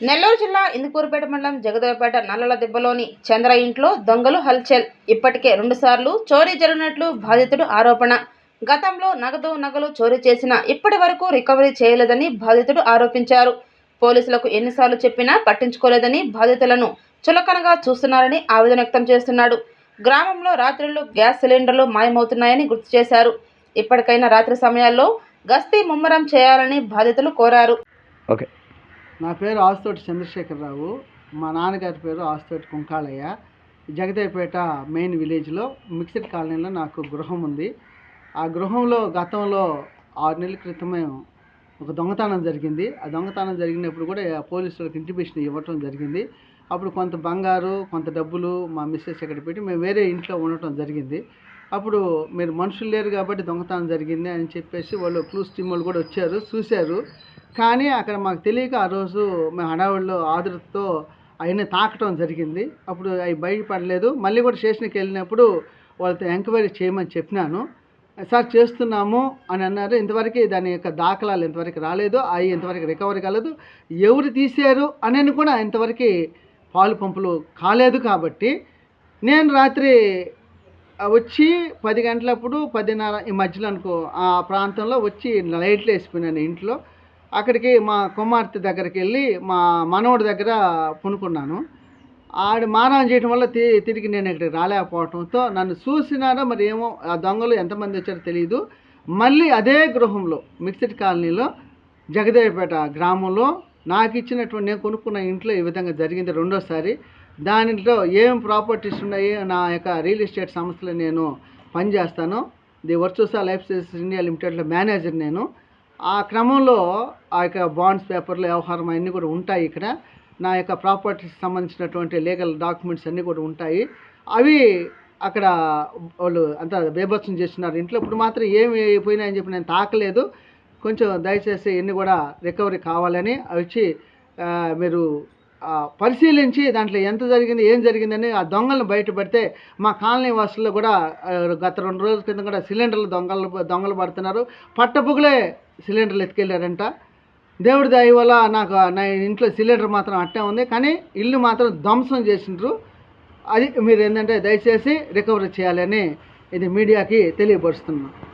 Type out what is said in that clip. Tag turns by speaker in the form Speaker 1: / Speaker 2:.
Speaker 1: నెల్లూరు జిల్లా ఇందుకూరుపేట మండలం జగదేవపేట నల్లల దెబ్బలోని చంద్ర ఇంట్లో దొంగలు హల్చల్. ఇప్పటికే రెండుసార్లు చోరీ జరిగినట్లు బాధితుడు ఆరోపణ. గతంలో నగదు నగలు చోరీ చేసినా ఇప్పటి వరకు రికవరీ చేయలేదని బాధితుడు ఆరోపించారు. పోలీసులకు ఎన్నిసార్లు చెప్పినా పట్టించుకోలేదని బాధితులను చులకనగా చూస్తున్నారని ఆవేదన వ్యక్తం చేస్తున్నాడు. గ్రామంలో రాత్రుల్లో గ్యాస్ సిలిండర్లు మాయమవుతున్నాయని గుర్తు చేశారు. ఇప్పటికైనా రాత్రి సమయాల్లో గస్తీ ముమ్మరం చేయాలని బాధితులు కోరారు.
Speaker 2: ఓకే.
Speaker 3: నా పేరు ఆస్తోటి చంద్రశేఖరరావు. మా నాన్నగారి పేరు ఆస్తోటి కుంకాలయ్య. జగదేపేట మెయిన్ విలేజ్లో మిక్స్డ్ కాలనీలో నాకు గృహం ఉంది. ఆ గృహంలో గతంలో ఆరు నెలల క్రితమే ఒక దొంగతనం జరిగింది. ఆ దొంగతనం జరిగినప్పుడు కూడా పోలీసులకు ఇంటిమేషన్ ఇవ్వటం జరిగింది. అప్పుడు కొంత బంగారు కొంత డబ్బులు మా మిస్సెస్ ఇక్కడ పెట్టి మేము వేరే ఇంట్లో ఉండటం జరిగింది. అప్పుడు మీరు మనుషులు లేరు కాబట్టి దొంగతనం జరిగింది అని చెప్పేసి వాళ్ళు క్లూస్ స్టీమ్ వాళ్ళు కూడా వచ్చారు చూశారు. కానీ అక్కడ మాకు తెలియక ఆ రోజు మేము హడావుడిలో ఆదురుతో అవన్నీ తాకటం జరిగింది. అప్పుడు అవి బయటపడలేదు మళ్ళీ కూడా స్టేషన్కి వెళ్ళినప్పుడు వాళ్ళతో ఎంక్వైరీ చేయమని చెప్పినాను. సార్ చేస్తున్నాము అని అన్నారు. ఇంతవరకు దాని యొక్క దాఖలాలు ఇంతవరకు రాలేదు. అవి ఇంతవరకు రికవరీ కాలేదు. ఎవరు తీశారు అని కూడా ఇంతవరకు పాలు పంపులు కాలేదు కాబట్టి నేను రాత్రి వచ్చి పది గంటలప్పుడు పదిన్నర ఈ మధ్యలో అనుకో ఆ ప్రాంతంలో వచ్చి లైట్లు వేసిపోయినాను ఇంట్లో. అక్కడికి మా కుమార్తె దగ్గరికి వెళ్ళి మా మనవడి దగ్గర కొనుక్కున్నాను ఆడ మానవం చేయడం వల్ల తి తిరిగి నేను ఇక్కడికి రాలేకపోవడంతో నన్ను చూసినారో మరి ఏమో ఆ దొంగలు ఎంతమంది వచ్చారో తెలియదు మళ్ళీ అదే గృహంలో మిక్సిడ్ కాలనీలో జగదేవపేట గ్రామంలో నాకు ఇచ్చినటువంటి నేను కొనుక్కున్న ఇంట్లో ఈ విధంగా జరిగింది రెండోసారి. దానిలో ఏం ప్రాపర్టీస్ ఉన్నాయి నా యొక్క రియల్ ఎస్టేట్ సంస్థలో నేను పనిచేస్తాను. The Virtusa life services India లిమిటెడ్లో manager నేను. ఆ క్రమంలో ఆ యొక్క బాండ్స్ పేపర్లు వ్యవహారం అన్నీ కూడా ఉంటాయి ఇక్కడ. నా యొక్క ప్రాపర్టీకి సంబంధించినటువంటి లీగల్ డాక్యుమెంట్స్ అన్నీ కూడా ఉంటాయి. అవి అక్కడ వాళ్ళు అంతా బేభత్సం చేస్తున్నారు. ఇంట్లో ఇప్పుడు మాత్రం ఏమి పోయినాయని చెప్పి నేను తాకలేదు. కొంచెం దయచేసి ఇన్ని కూడా రికవరీ కావాలని అవి వచ్చి మీరు పరిశీలించి దాంట్లో ఎంత జరిగింది ఏం జరిగిందని ఆ దొంగలను బయటపెడితే మా కాలనీ వాసుల్లో కూడా గత రెండు రోజుల క్రితం కూడా సిలిండర్లు దొంగలు దొంగలు పడుతున్నారు. పట్టపుగులే సిలిండర్లు ఎత్తుకెళ్ళారంట. దేవుడి దయ వల్ల నాకు నా ఇంట్లో సిలిండర్ మాత్రం అట్టే ఉంది. కానీ ఇల్లు మాత్రం ధ్వంసం చేసిండ్రు. అది మీరు ఏంటంటే దయచేసి రికవరీ చేయాలని ఇది మీడియాకి తెలియపరుస్తున్నాను